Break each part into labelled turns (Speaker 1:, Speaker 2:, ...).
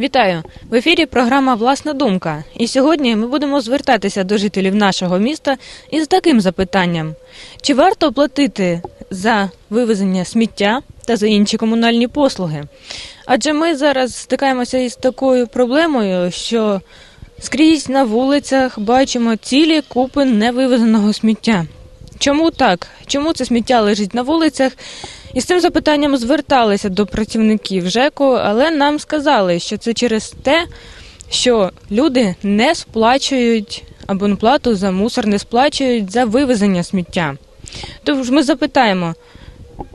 Speaker 1: Вітаю в ефірі. Програма Власна думка. І сьогодні ми будемо звертатися до жителів нашого міста із таким запитанням: чи варто платити за вивезення сміття та за інші комунальні послуги? Адже ми зараз стикаємося із такою проблемою, що скрізь на вулицях бачимо цілі купи невивезеного сміття. Чому так? Чому це сміття лежить на вулицях? І з цим запитанням зверталися до працівників ЖЕКу, але нам сказали, що це через те, що люди не сплачують абонплату за мусор, не сплачують за вивезення сміття. Тож ми запитаємо,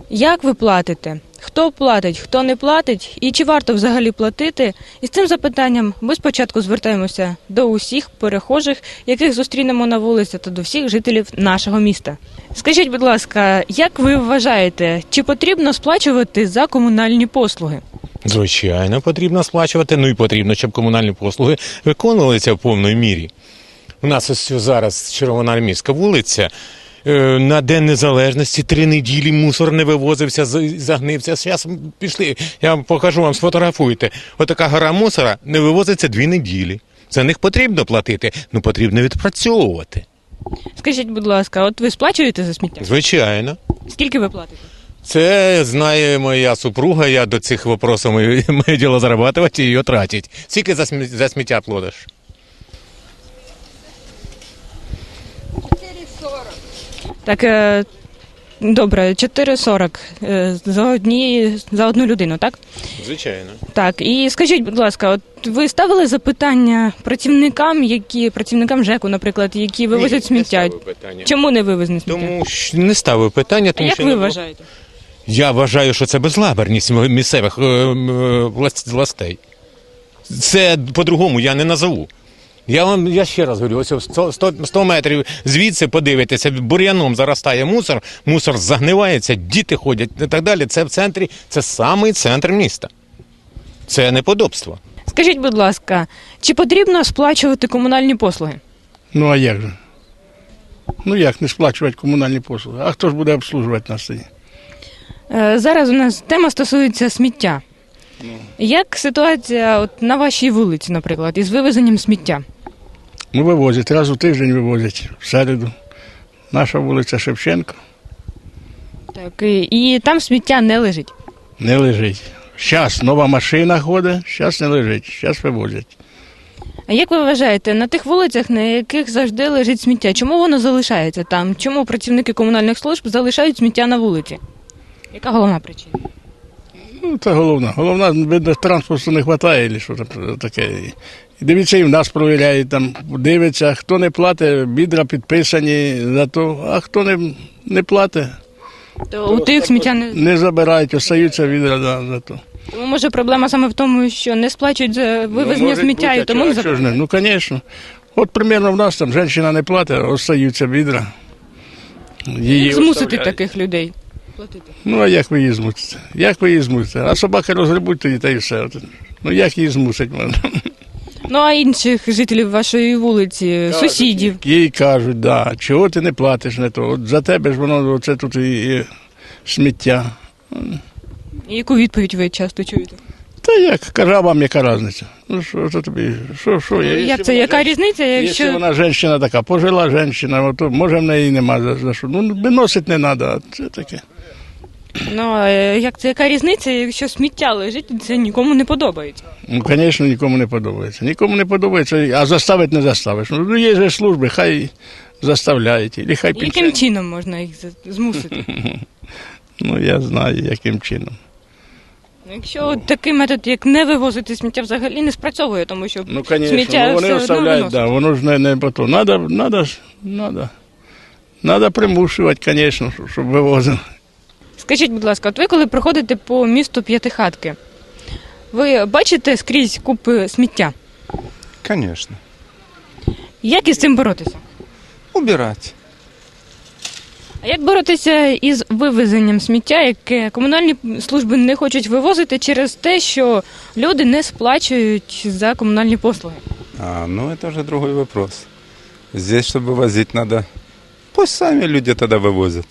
Speaker 1: як ви платите? Хто платить, хто не платить, і чи варто взагалі платити? І з цим запитанням ми спочатку звертаємося до усіх перехожих, яких зустрінемо на вулиці, та до всіх жителів нашого міста. Скажіть, будь ласка, як ви вважаєте, чи потрібно сплачувати за комунальні послуги?
Speaker 2: Звичайно, потрібно сплачувати. Ну і потрібно, щоб комунальні послуги виконувалися в повній мірі. У нас ось зараз Червоноармійська вулиця. Е, На День Незалежності три неділі мусор не вивозився, загнився. Зараз пішли, я вам покажу вам, сфотографуйте. Отака гора мусора не вивозиться дві неділі. За них потрібно платити, ну потрібно відпрацьовувати.
Speaker 1: Скажіть, будь ласка, от ви сплачуєте за сміття?
Speaker 2: Звичайно.
Speaker 1: Скільки ви платите?
Speaker 2: Це знає моя супруга, я до цих вопросів моє, діло зарабатувати і її тратить. Скільки за, смі- за сміття плодиш?
Speaker 1: Так, е, добре, 4,40 е, за одні за одну людину, так?
Speaker 2: Звичайно.
Speaker 1: Так, і скажіть, будь ласка, от ви ставили запитання працівникам, які працівникам ЖЕКу, наприклад, які вивозять сміття?
Speaker 2: питання.
Speaker 1: Чому не вивезне сміття?
Speaker 2: Тому що не ставив питання,
Speaker 1: а
Speaker 2: тому
Speaker 1: як
Speaker 2: що
Speaker 1: ви
Speaker 2: не було-
Speaker 1: вважаєте?
Speaker 2: Я вважаю, що це безлаберність місцевих е, м, е, власт- властей. Це по-другому я не назову. Я вам я ще раз говорю, ось 100, 100, 100 метрів звідси подивитися, бур'яном заростає мусор, мусор загнивається, діти ходять і так далі. Це в центрі, це самий центр міста. Це неподобство.
Speaker 1: Скажіть, будь ласка, чи потрібно сплачувати комунальні послуги?
Speaker 3: Ну а як же? Ну як не сплачувати комунальні послуги? А хто ж буде обслужувати нас тоді?
Speaker 1: Е, Зараз у нас тема стосується сміття. Як ситуація от на вашій вулиці, наприклад, із вивезенням сміття?
Speaker 3: Ну вивозять, раз у тиждень вивозять в середу. Наша вулиця Шевченко
Speaker 1: Так, і, і там сміття не лежить.
Speaker 3: не лежить. Зараз нова машина ходить, зараз не лежить, зараз вивозять.
Speaker 1: А як ви вважаєте, на тих вулицях, на яких завжди лежить сміття, чому воно залишається там? Чому працівники комунальних служб залишають сміття на вулиці? Яка головна причина?
Speaker 3: Ну, це головне. Головне, видно, транспорту не вистачає, чи що там таке. Дивіться, і в нас провіряють, там дивиться, хто не платить, бідра підписані за то, а хто не, не платить,
Speaker 1: То у тих сміття не
Speaker 3: не забирають, остаються відра за, за то.
Speaker 1: тому може проблема саме в тому, що не сплачують за вивезення
Speaker 3: Ну,
Speaker 1: сміття,
Speaker 3: бути,
Speaker 1: і тому
Speaker 3: а
Speaker 1: не
Speaker 3: ж
Speaker 1: забирають.
Speaker 3: не? Ну, звісно. От примерно в нас там жінка не платить, остаються відра. Її
Speaker 1: Як змусити
Speaker 3: оставляють.
Speaker 1: таких людей платити?
Speaker 3: Ну, а як ви її змусите? Як ви її змусите? А собаки розгребуть тоді та і все. От. Ну як її змусить можна?
Speaker 1: Ну а інших жителів вашої вулиці, сусідів.
Speaker 3: Їй кажуть, да, чого ти не платиш не то. От за тебе ж воно оце тут і, і сміття.
Speaker 1: І Яку відповідь ви часто чуєте?
Speaker 3: Та як, кажа вам, яка різниця? Ну що це тобі? Що, що? я-
Speaker 1: Як це, яка різниця,
Speaker 3: Якщо
Speaker 1: якщо
Speaker 3: вона жінка така, пожила жінка, то може в неї нема за, за що. Ну, виносить не треба, це таке.
Speaker 1: Ну е, як це яка різниця, якщо сміття лежить, це нікому не подобається?
Speaker 3: Ну, звісно, нікому не подобається. Нікому не подобається, а заставити не заставиш. Ну, є же служби, хай заставляють, і хай
Speaker 1: Яким чином можна їх змусити?
Speaker 3: Ну, я знаю, яким чином.
Speaker 1: Ну, Якщо от такий метод, як не вивозити сміття, взагалі не спрацьовує, тому що
Speaker 3: Ну, звісно,
Speaker 1: сміття
Speaker 3: ну, вони
Speaker 1: все одно
Speaker 3: оставляють,
Speaker 1: виносить.
Speaker 3: да, воно ж не, не по то. Надо, надо, ж- надо. Надо примушувати, звісно, щоб вивозили.
Speaker 1: Скажіть, будь ласка, от ви коли проходите по місту П'ятихатки, ви бачите скрізь купи сміття?
Speaker 4: Конечно.
Speaker 1: Як із цим боротися?
Speaker 4: Убирать.
Speaker 1: А як боротися із вивезенням сміття, яке комунальні служби не хочуть вивозити через те, що люди не сплачують за комунальні послуги?
Speaker 4: А, ну это уже другой вопрос. Здесь, чтобы возить, надо... Пусть сами люди тогда вывозят,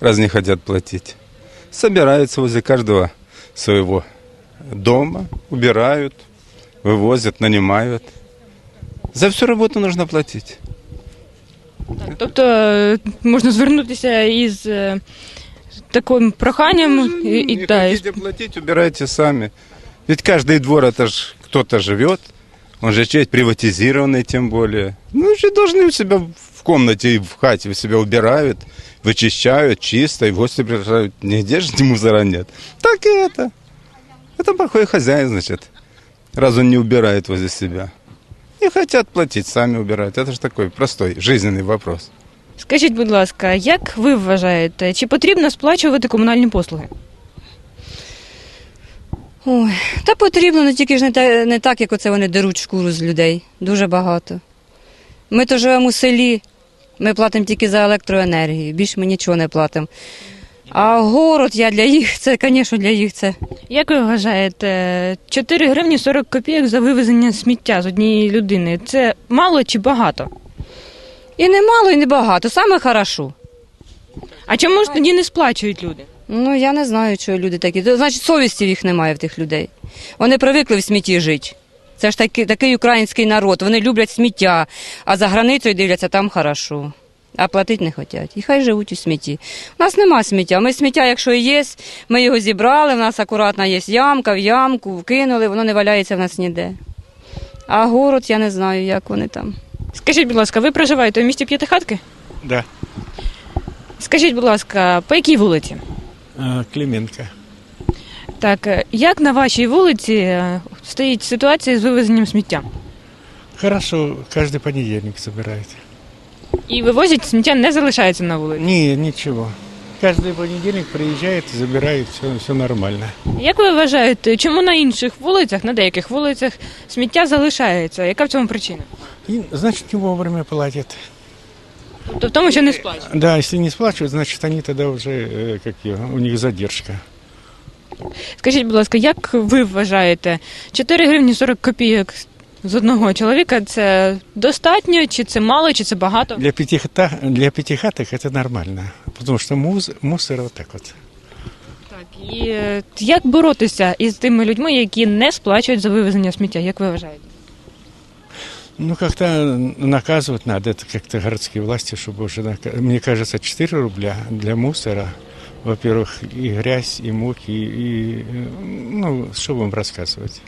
Speaker 4: раз не хотят платить. Собираются возле каждого своего дома, убирают, вывозят, нанимают. За всю работу нужно платить.
Speaker 1: Так, тобто е, можна звернутися із е, таким проханням і, і
Speaker 4: Не
Speaker 1: та, із-
Speaker 4: хотите платить, убирайте сами. Ведь каждый двор, это ж кто-то живет, он же чей приватизированный тем более. Ну, же должны у себя в комнате и в хате у себя убирают, вычищают чисто, и в гости приезжают. Нигде же мусора нет. Так и это. Это плохой хозяин, значит, раз он не убирает возле себя. Не хотят платить, сами убирают. Это же такой простой жизненный вопрос.
Speaker 1: Скажіть, будь ласка, як ви вважаєте, чи потрібно сплачувати комунальні послуги?
Speaker 5: Ой, та потрібно, але тільки ж не, та, не так, як оце вони деруть шкуру з людей. Дуже багато. Ми то живемо у селі, ми платимо тільки за електроенергію, більше ми нічого не платимо. А город я для їх, це, звісно, для їх це.
Speaker 1: Як ви вважаєте, 4 гривні 40 копійок за вивезення сміття з однієї людини це мало чи багато?
Speaker 5: І не мало, і не багато, саме хорошо.
Speaker 1: А чому ж тоді не сплачують люди?
Speaker 5: Ну, я не знаю, чого люди такі. Значить, совісті їх немає в тих людей. Вони привикли в смітті жити. Це ж такий, такий український народ. Вони люблять сміття, а за границею дивляться там хорошо. А платити не хочуть. І хай живуть у смітті. У нас нема сміття. Ми сміття, якщо і є, ми його зібрали, в нас акуратна є ямка, в ямку, вкинули, воно не валяється в нас ніде. А город я не знаю, як вони там.
Speaker 1: Скажіть, будь ласка, ви проживаєте у місті П'ятихатки?
Speaker 6: Да,
Speaker 1: Скажіть, будь ласка, по якій вулиці?
Speaker 6: Клименко.
Speaker 1: Так, е, як на вашій вулиці е, стоїть ситуація з вивезенням сміття?
Speaker 6: Хорошо, каждый понедельник собирает.
Speaker 1: І вивозять сміття не залишається на вулиці.
Speaker 6: Не, ничего. Каждый понедельник приезжает, забирает, все, все нормально.
Speaker 1: Як ви вважаєте, чому на інших вулицях, на деяких вулицях, сміття залишається? Яка в цьому причина?
Speaker 6: И, значит, не вовремя платят.
Speaker 1: Тобто в тому, що не сплачують.
Speaker 6: Да, если не сплачивают, значит, они тогда уже, э, как ее, у них задержка.
Speaker 1: Скажіть, будь ласка, як ви вважаєте, 4 гривні 40 копійок з одного чоловіка це достатньо, чи це мало, чи це багато?
Speaker 6: Для, пятихата, для пятихаток это нормально, потому что муз, мусор вот так вот.
Speaker 1: Так, і е, як боротися із тими людьми, які не сплачують за вивезення сміття? Як ви вважаєте?
Speaker 6: Ну, как-то наказывать надо, это как-то городские власти, чтобы уже, нака- мне кажется, 4 рубля для мусора, во-первых, и грязь, и муки, и, э, ну, что вам рассказывать.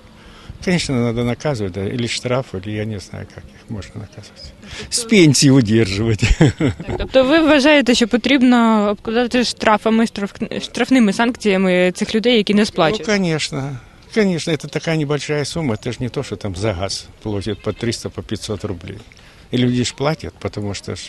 Speaker 6: Конечно, надо наказывать, да, или штраф, или я не знаю, как их можно наказывать. С пенсии удерживать.
Speaker 1: Так, тобто ви вважаєте, що потрібно обкладати штрафами, штраф- штрафними санкціями цих людей, які не
Speaker 6: Ну,
Speaker 1: сплачують?
Speaker 6: конечно. Конечно, это такая небольшая сумма, это же не то, что там за газ платят по 300, по 500 рублей. И люди ж платят, потому что ж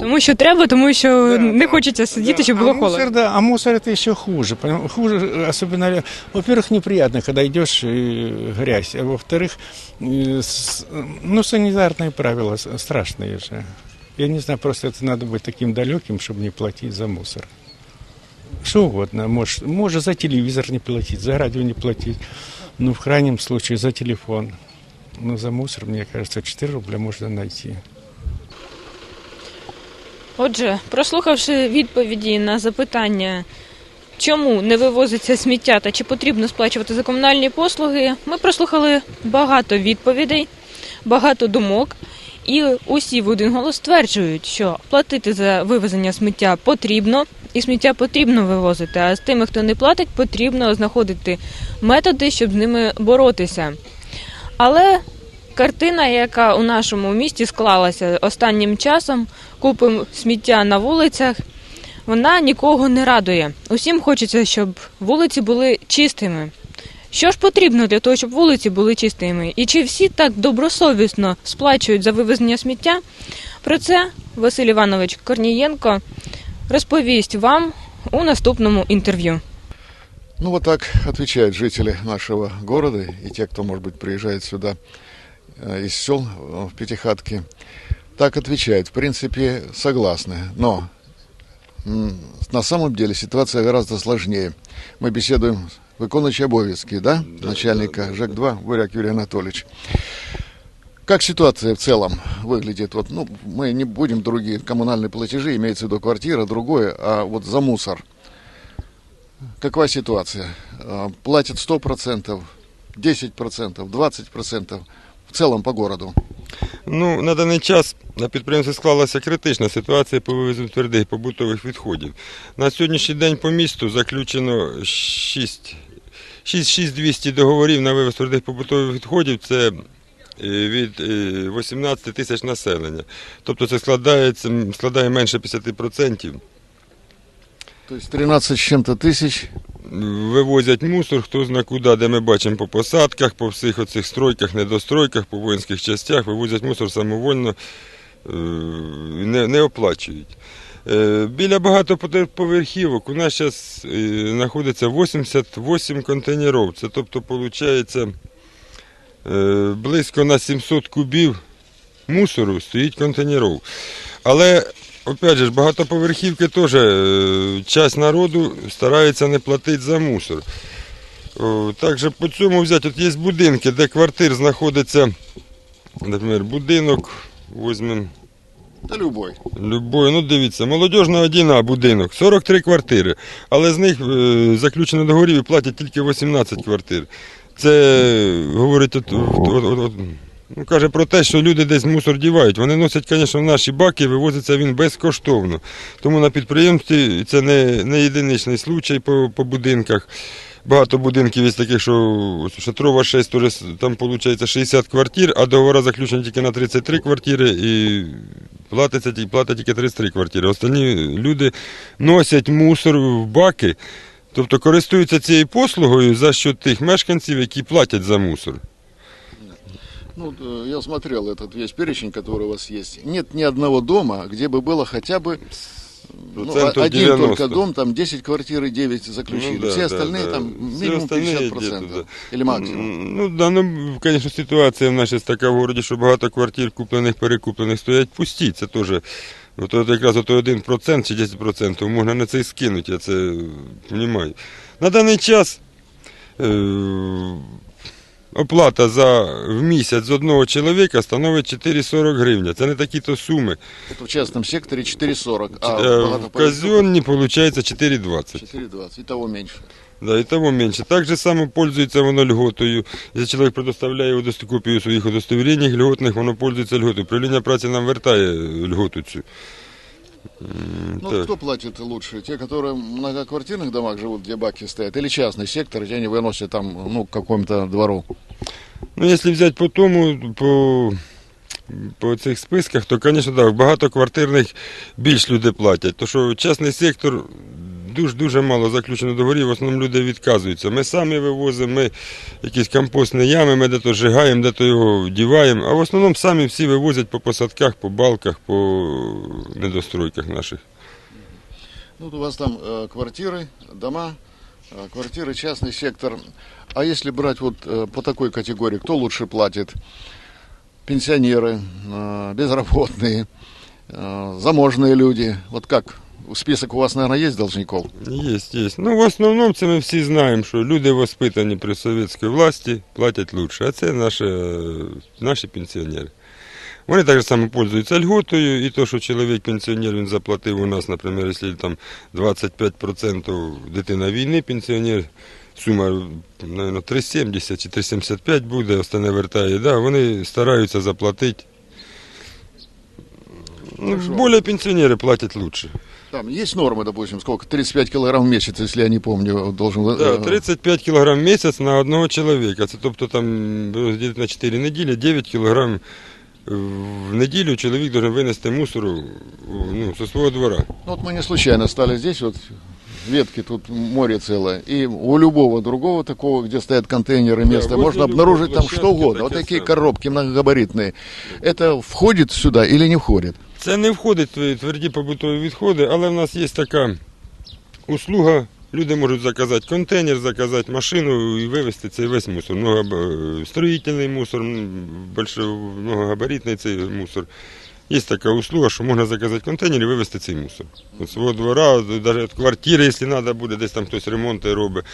Speaker 1: Тому що треба, тому що не хочеться сидіти, щоб було
Speaker 6: а мусор,
Speaker 1: холодно.
Speaker 6: да, а мусор это еще хуже. поним- Хуже, особенно, во-первых, неприятно, когда идешь и грязь, а во-вторых, э, с- ну, санитарные правила с- страшные же. Я не знаю, просто это надо быть таким далеким, чтобы не платить за мусор. Что угодно, может, может за телевизор не платить, за радио не платить, ну, в крайнем случае, за телефон. Но за мусор, мне кажется, 4 рубля можно найти.
Speaker 1: Отже, прослухавши відповіді на запитання, чому не вивозиться сміття та чи потрібно сплачувати за комунальні послуги, ми прослухали багато відповідей, багато думок. І усі в один голос стверджують, що платити за вивезення сміття потрібно, і сміття потрібно вивозити. А з тими, хто не платить, потрібно знаходити методи, щоб з ними боротися. Але картина, яка у нашому місті склалася останнім часом, купимо сміття на вулицях, вона нікого не радує. Усім хочеться, щоб вулиці були чистими. Що ж потрібно для того, щоб вулиці були чистими? І чи всі так добросовісно сплачують за вивезення сміття? Про це Василь Іванович Корнієнко розповість вам у наступному інтерв'ю.
Speaker 7: Ну вот так отвечают жители нашего города и те, кто, может быть, приезжает сюда э, из сел э, в Пятихатки. Так отвечают. В принципе, согласны. Но на самом деле ситуация гораздо сложнее. Мы беседуем с виконуючий обов'язки, да? начальника ЖЭК-2 Буряк Юрий Анатольевич. Как ситуация в целом выглядит? Вот, ну, мы не будем другие коммунальные платежи, имеется в виду квартира, другое, а вот за мусор. Какова ситуация? А, Платят 100%, 10%, 20% в целом по городу?
Speaker 8: Ну, на даний час на підприємстві склалася критична ситуація по вивезенню твердих побутових відходів. На сьогоднішній день по місту заключено 6, 6200 договорів на вивез твердих побутових відходів. Це е, від е, 18 тисяч населення. Тобто це складається, складає менше 50%.
Speaker 7: То есть 13 с чем-то тысяч.
Speaker 8: Вивозять мусор, хто зна куди, де ми бачимо по посадках, по всіх оцих стройках, недостройках, по воїнських частях, вивозять мусор самовольно, е, не, не оплачують. Е, Біля багатоповерхівок у нас зараз знаходиться 88 контейнерів. Це тобто, виходить, близько на 700 кубів мусору стоїть контейнерів. Але, опять же, багатоповерхівки теж е, часть народу старається не платити за мусор. Також по цьому взяти, от є будинки, де квартир знаходиться, наприклад, будинок, візьмемо
Speaker 7: Да любой.
Speaker 8: Любой, ну дивіться, молодіжна 1А будинок, 43 квартири, але з них е, заключено договорів і платять тільки 18 квартир. Це говорить, от, от, от, от, ну, каже про те, що люди десь мусор дівають. Вони носять, звісно, в наші баки, вивозиться він безкоштовно. Тому на підприємстві це не, не єдиничний случай по, по будинках. Багато будинків є таких, що Шатрова 6, там виходить 60 квартир, а договори заключені тільки на 33 квартири і платиться, платять тільки 33 квартири. Останні люди носять мусор в баки, тобто користуються цією послугою за що тих мешканців, які платять за мусор.
Speaker 7: Ну, э, я смотрел этот весь перечень, который у вас есть. Нет ни одного дома, где бы было хотя бы ну,
Speaker 8: Процентов
Speaker 7: один
Speaker 8: 90.
Speaker 7: только дом, там 10 квартир и 9 заключили.
Speaker 8: Ну да,
Speaker 7: Все
Speaker 8: да,
Speaker 7: остальные
Speaker 8: да.
Speaker 7: там
Speaker 8: Все
Speaker 7: минимум
Speaker 8: остальные
Speaker 7: 50%
Speaker 8: где-то, да.
Speaker 7: или максимум.
Speaker 8: М, Ну, да, ну, звісно, ситуація в нас зараз така в городі, що багато квартир куплених, перекуплених стоять пусті. Це теж. От, от якраз ото 1% чи 10% можна на це і скинути, я це розумію. На даний час е, Оплата за в місяць з одного чоловіка становить 4,40 гривня. Це не такі то суми.
Speaker 7: Это в частном секторе 4,40, а
Speaker 8: Е,
Speaker 7: в
Speaker 8: в казенні виходить 4,20.
Speaker 7: 4,20. Итого меньше.
Speaker 8: Да, і того менше. Так же само пользується воно льготою. Якщо чоловік предоставляє удост- копію своїх удостовірень льготних, воно пользується льготою. Правління праці нам вертає льготу цю. М,
Speaker 7: Ну,
Speaker 8: так.
Speaker 7: кто платит лучше? Те, которые в многоквартирных домах живут, где баки стоят, или частный сектор, где они выносят там, ну, к какому-то двору?
Speaker 8: Ну, якщо взяти по тому, по, по цих списках, то, звісно, так, в багатоквартирних більш люди платять. То що частний сектор дуже-дуже мало заключено договорів, в основному люди відказуються. Ми самі вивозимо, ми якісь компостні ями, ми де-то зжигаємо, де-то його діваємо, а в основному самі всі вивозять по посадках, по балках, по недостройках наших.
Speaker 7: Ну, вот у вас там э, квартиры, дома, э, квартиры, частный сектор. А если брать вот э, по такой категории, кто лучше платит? Пенсионеры, э, безработные, э, заможные люди. Вот как? Список у вас, наверное, есть должников?
Speaker 8: Є, є. Ну, в основному це ми всі знаємо, що люди воспитані при совєтській власті платять лучше, а це наші, наші пенсіонери. Вони так само пользуються льготою, і то, що чоловік пенсіонер він заплатив у нас, наприклад, якщо там 25% дитина війни, пенсіонер, сума, мабуть, 3,70 чи 3,75 буде, остане вертає, да, вони стараються заплатити. Ну, більше пенсіонери платять лучше.
Speaker 7: Там есть нормы, допустим, сколько? 35 килограмм в месяц, если я не помню, должен... э,
Speaker 8: Да, 35 кілограм в місяць на одного чоловіка. Це тобто там розділити на 4 неділі, 9 кілограм в неділю чоловік має винести мусору ну, зі свого двора.
Speaker 7: Ну, вот мы не случайно стали здесь, вот ветки, тут море целое. И у любого другого такого, где стоят контейнеры, место,
Speaker 8: возле
Speaker 7: можно
Speaker 8: любой
Speaker 7: обнаружить там что
Speaker 8: площадки
Speaker 7: угодно. Вот
Speaker 8: такие
Speaker 7: такие
Speaker 8: самые.
Speaker 7: коробки многогабаритные. Это входит сюда или не входит?
Speaker 8: Це не входить в тверді побутові відходи, але в нас є така услуга. Люди можуть заказати контейнер, заказати машину і вивезти цей весь мусор. Много, строїтельний мусор, м, большой- многогабаритний цей мусор. Є така услуга, що можна заказати контейнер і вивезти цей мусор. З свого двора, навіть квартири, якщо треба буде, десь там хтось ремонти робить.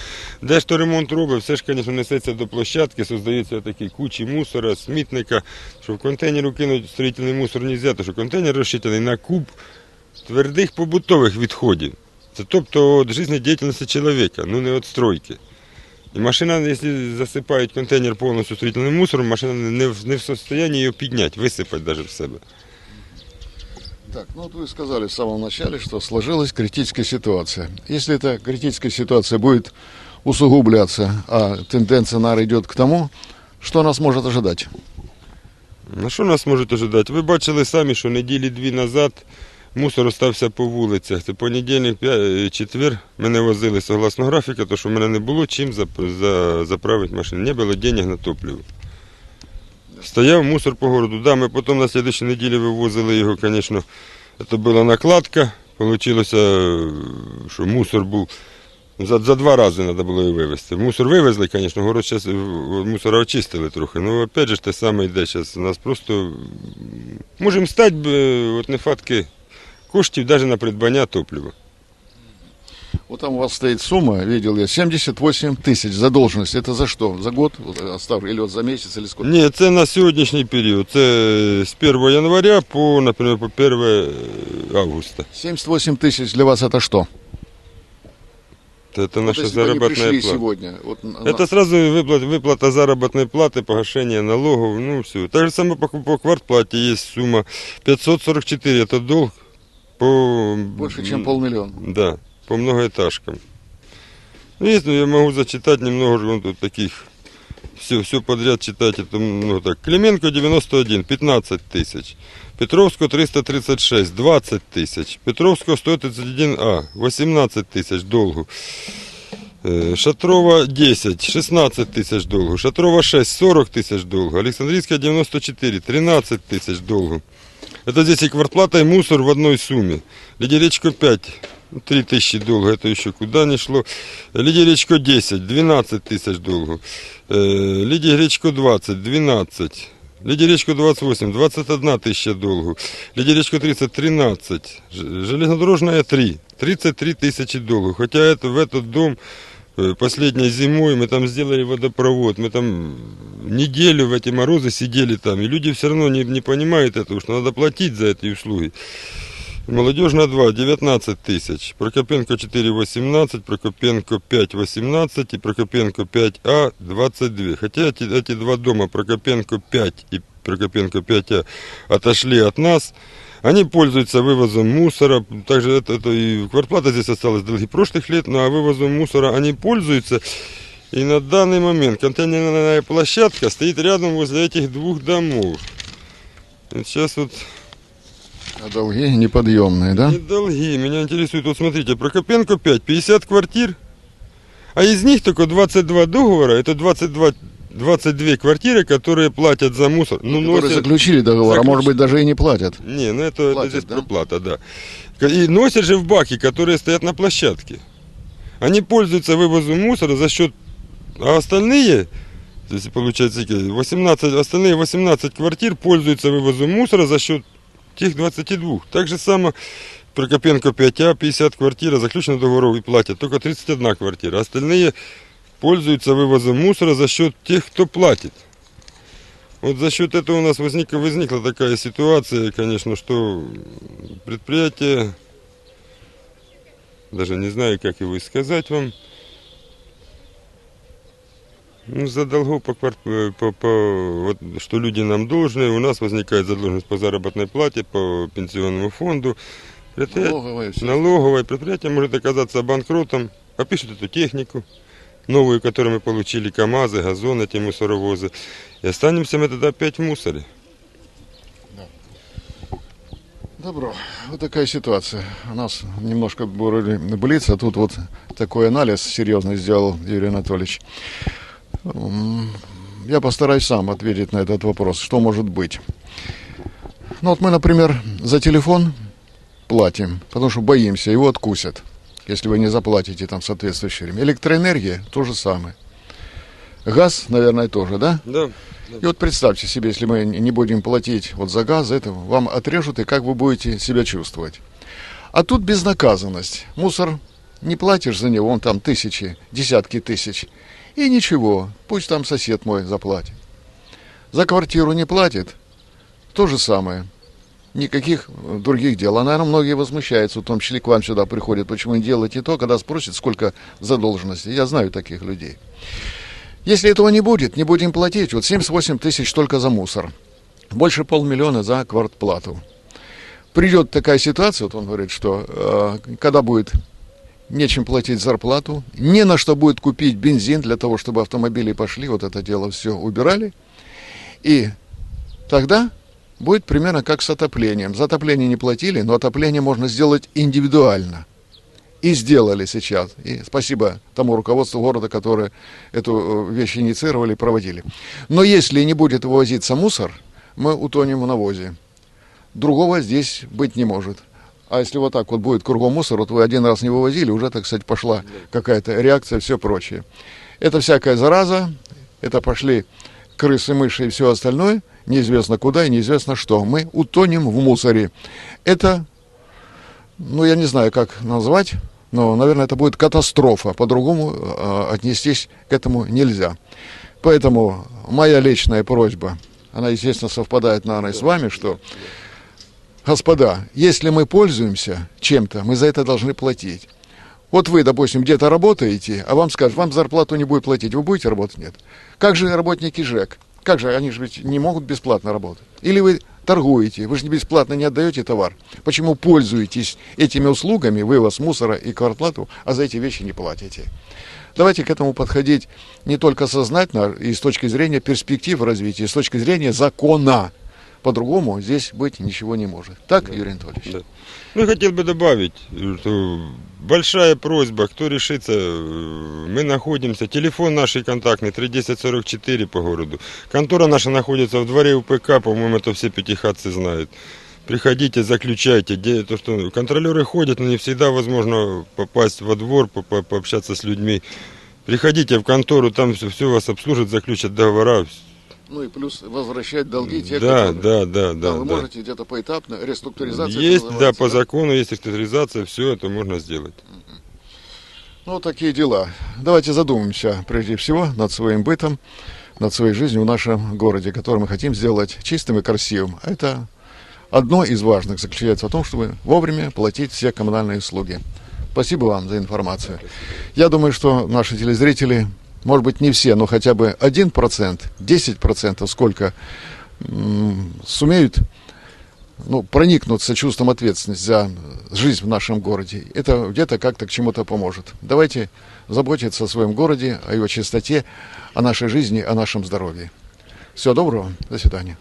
Speaker 8: Де ж то ремонт робить, все ж, звісно, несеться до площадки, создаються такі кучі мусора, смітника, що в контейнер кинуть строїтельний мусор не можна, тому що контейнер розчитаний на куб твердих побутових відходів. Це тобто від життєдіяльності чоловіка, ну не від стройки. І машина, якщо засипають контейнер повністю строїтельним мусором, машина не в, не в состоянии його підняти, висипати навіть в себе.
Speaker 7: Так, ну вот вы сказали в самом начале, что сложилась критическая ситуация. Если эта критическая ситуация будет усугубляться, а тенденция, наверное, идет к тому, что нас может ожидать?
Speaker 8: На що нас можуть ожидати? Ви бачили самі, що неділі дві назад мусор остався по вулицях. Це понедільник, п'я- четвер мене возили согласно графіка, тому що в мене не було чим зап- за- заправити машину. Не було денег на топливо. Стояв мусор по городу. Да, ми потім на слідчій неділі вивозили його, звісно, це була накладка. Е, що мусор був. За, за два рази треба було його вивезти. Мусор вивезли, звісно, город зараз мусора очистили трохи. Ну, опять же, те саме йде зараз. У нас просто можемо стати, от нефатки коштів навіть на придбання топлива.
Speaker 7: Вот там у вас стоит сумма, видел я, 78 тысяч задолженность. Это за что? За год Вот, остав- или вот за месяц, или сколько?
Speaker 8: Ні, це на сьогоднішній період. Це з 1 января по, наприклад, по 1 августа.
Speaker 7: 78 тысяч для вас это что?
Speaker 8: Це, це
Speaker 7: Вот
Speaker 8: наша
Speaker 7: если бы они
Speaker 8: заробітна
Speaker 7: пришли
Speaker 8: плата.
Speaker 7: сегодня. Вот, на-
Speaker 8: Это сразу выплата, выплата заработной платы, погашение налогов, ну все. Так же самое по, по квартплате есть сумма 544, это долг по...
Speaker 7: больше, чем полмиллиона.
Speaker 8: Да, по многоэтажкам. Ну, есть, ну, я могу зачитать немного, вон тут таких, все, все подряд читать, это, ну, так. Клименко 91, 15 тысяч. Петровского 336, 20 тысяч. Петровского 131А, 18 тысяч долгу. Э, Шатрова 10, 16 тысяч долгу. Шатрова 6, 40 тысяч долгу. Александрийская 94, 13 тысяч долгу. Это здесь и квартплата, и мусор в одной сумме. Лидеречко 5, 3 тысячи долга, это еще куда не шло. Лидеречко 10, 12 тысяч долгу. Э, Лидеречко 20, 12. Лидеречко 28, 21 тысяча долгу. Лидеречко 30, 13. Ж- Железнодорожная 3, 33 тысячи долгу. Хотя это в этот дом э, последней зимой мы там сделали водопровод, мы там неделю в эти морозы сидели там, и люди все равно не, не понимают этого, что надо платить за эти услуги. Молодежная 2, 19 тысяч. Прокопенко 4, 18, Прокопенко 5, 18 и Прокопенко 5А 22. Хотя эти, эти два дома, Прокопенко 5 и Прокопенко 5А, отошли от нас. Они пользуются вывозом мусора. Также это, это и квартплата здесь осталась долги прошлых лет, но а вывозом мусора они пользуются. И на данный момент контейнерная площадка стоит рядом возле этих двух домов. Сейчас вот
Speaker 7: А долги неподъемные, да?
Speaker 8: не долги. Меня интересует, вот смотрите, Прокопенко 5, 50 квартир, а из них только 22 договора, это 22, 22 квартиры, которые платят за мусор. Ну,
Speaker 7: Которые
Speaker 8: носят...
Speaker 7: заключили договор, а может быть даже и не платят.
Speaker 8: Не, ну это, это
Speaker 7: Платят,
Speaker 8: здесь
Speaker 7: да?
Speaker 8: проплата, да. И носят же в баки, которые стоят на площадке. Они пользуются вывозом мусора за счет... А остальные, если получается, какие, 18, остальные 18 квартир пользуются вывозом мусора за счет тех 22. Так же само Прокопенко 5А, 50 квартир, заключено договоров и платят только 31 квартира. Остальные пользуются вывозом мусора за счет тех, кто платит. Вот за счет этого у нас возникла, возникла такая ситуация, конечно, что предприятие, даже не знаю, как его и сказать вам, ну, за долгов по, э, по, по- вот, что люди нам должны, у нас возникает задолженность по заработной плате, по пенсионному фонду.
Speaker 7: Налоговые всё.
Speaker 8: налоговое предприятие может оказаться банкротом, опишут эту технику, новую, которую мы получили, КАМАЗы, газоны, эти мусоровозы, и останемся мы тогда опять в мусоре.
Speaker 7: Добро. Вот такая ситуация. У нас немножко вроде блиц, а тут вот такой анализ серьезный сделал Юрий Анатольевич. Я постараюсь сам ответить на этот вопрос, что может быть. Ну вот мы, например, за телефон платим, потому что боимся, его откусят, если вы не заплатите там соответствующее время. Электроэнергия то же самое. Газ, наверное, тоже, да?
Speaker 8: Да.
Speaker 7: И вот представьте себе, если мы не будем платить вот за газ, это вам отрежут, и как вы будете себя чувствовать. А тут безнаказанность. Мусор не платишь за него, он там тысячи, десятки тысяч. И ничего, пусть там сосед мой заплатит. За квартиру не платит, то же самое. никаких э, других дел. А, наверное, многие возмущаются, в том числе к вам сюда приходят, почему не делаете то, когда спросят, сколько задолженности. Я знаю таких людей. Если этого не будет, не будем платить, вот 78 тысяч только за мусор, больше полмиллиона за квартплату. Придет такая ситуация, вот он говорит, что э, когда будет нечем платить зарплату, не на что будет купить бензин для того, чтобы автомобили пошли, вот это дело все убирали, и тогда будет примерно как с отоплением. За отопление не платили, но отопление можно сделать индивидуально. И сделали сейчас. И спасибо тому руководству города, которое эту э, вещь инициировали и проводили. Но если не будет вывозиться мусор, мы утонем в навозе. Другого здесь быть не может. А если вот так вот будет кругом мусор, вот вы один раз не вывозили, уже, так сказать, пошла какая-то реакция, все прочее. Это всякая зараза, это пошли крысы, мыши и все остальное, неизвестно куда и неизвестно что. Мы утонем в мусоре. Это, ну, я не знаю, как назвать, но, наверное, это будет катастрофа. По-другому э, отнестись к этому нельзя. Поэтому моя личная просьба, она, естественно, совпадает, наверное, с вами, что Господа, если мы пользуемся чем-то, мы за это должны платить. Вот вы, допустим, где-то работаете, а вам скажут, вам зарплату не будет платить, вы будете работать? Нет. Как же работники ЖЭК? Как же, они же ведь не могут бесплатно работать. Или вы торгуете, вы же бесплатно не отдаете товар. Почему пользуетесь этими услугами, вывоз мусора и квартплату, а за эти вещи не платите? Давайте к этому подходить не только сознательно и с точки зрения перспектив развития, с точки зрения закона. По-другому здесь быть ничего не может. Так, Юрий Анатольевич?
Speaker 8: Да. Ну, хотел бы добавить, что большая просьба, кто решится, э, мы находимся, телефон наш контактный 31044 по городу. Контора наша находится в дворе УПК, по-моему, это все пятихатцы знают. Приходите, заключайте. Где, то, что контролеры ходят, но не всегда возможно попасть во двор, по- по- пообщаться с людьми. Приходите в контору, там все, все вас обслужат, заключат договора.
Speaker 7: Ну и плюс возвращать долги те,
Speaker 8: Да,
Speaker 7: которые...
Speaker 8: да, да,
Speaker 7: Да,
Speaker 8: да.
Speaker 7: вы
Speaker 8: да.
Speaker 7: можете где-то поэтапно, реструктуризация.
Speaker 8: Есть, да, по закону есть реструктуризация, все это можно сделать.
Speaker 7: Ну, такие дела. Давайте задумаемся, прежде всего, над своим бытом, над своей жизнью в нашем городе, который мы хотим сделать чистым и красивым. А Это одно из важных заключается в том, чтобы вовремя платить все коммунальные услуги. Спасибо вам за информацию. Я думаю, что наши телезрители, может быть, не все, но хотя бы 1%, 10%, сколько сумеют ну, проникнуться чувством ответственности за жизнь в нашем городе, это где-то как-то к чему-то поможет. Давайте заботиться о своем городе, о его чистоте, о нашей жизни, о нашем здоровье. Всего доброго, до свидания.